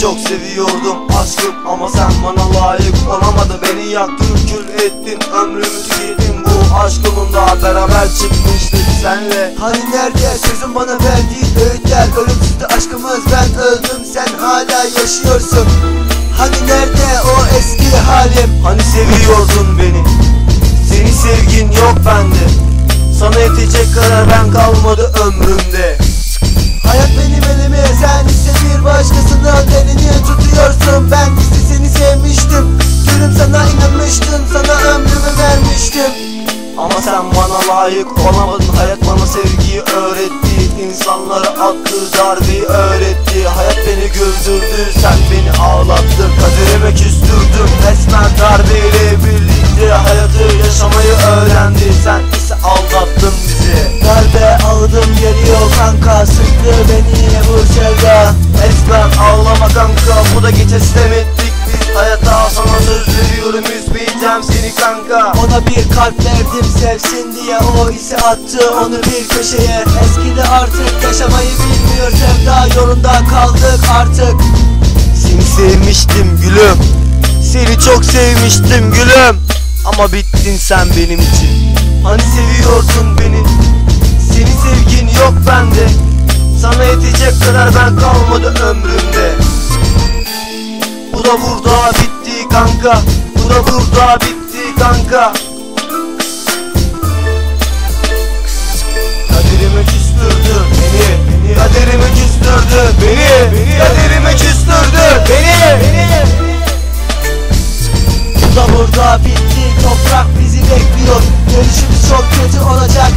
çok seviyordum aşkım. Ama sen bana layık olamadın Beni yaktın kül ettin ömrümü tükettin. Bu aşkımın da beraber çıkmıştık senle. Hani nerede? Sözün bana verdiğin öğütler Ölümsüzdü aşkımız. Ben öldüm sen hala yaşıyorsun. Hani nerede o eski halim? Hani seviyordun beni? Senin sevgin yok bende. Sana yetecek kadar ben kalmadı ömrümde layık olamadın Hayat bana sevgiyi öğretti. İnsanlara attığı darbeyi öğretti. Hayat beni güldürdü Sen beni ağlattın. Kaderime küstürdün Resmen darbeyle birlikte Hayatı yaşamayı öğrendi Sen ise aldattın bizi. Darbe aldım geliyor kanka. Sıktı beni bu sevda. Resmen ağlama kanka. Bu da biz? Hayata sana söz veriyorum Üzmeyeceğim seni kanka. Ona bir kalp verdim sevsin diye. O ise attı onu bir köşeye. Eskidi artık yaşamayı bilmiyor. Sevda yolunda kaldık artık. Seni sevmiştim gülüm. Seni çok sevmiştim gülüm. Ama bittin sen benim için. Hani seviyordun beni? Senin sevgin yok bende. Sana yetecek kadar ben kalmadı ömrümde. Bu da burada bitti kanka da burada bitti kanka Kaderime küstürdün beni, beni. Kaderime beni, beni. Kaderime beni. Bu da burada bitti toprak bizi bekliyor Dönüşümüz çok kötü olacak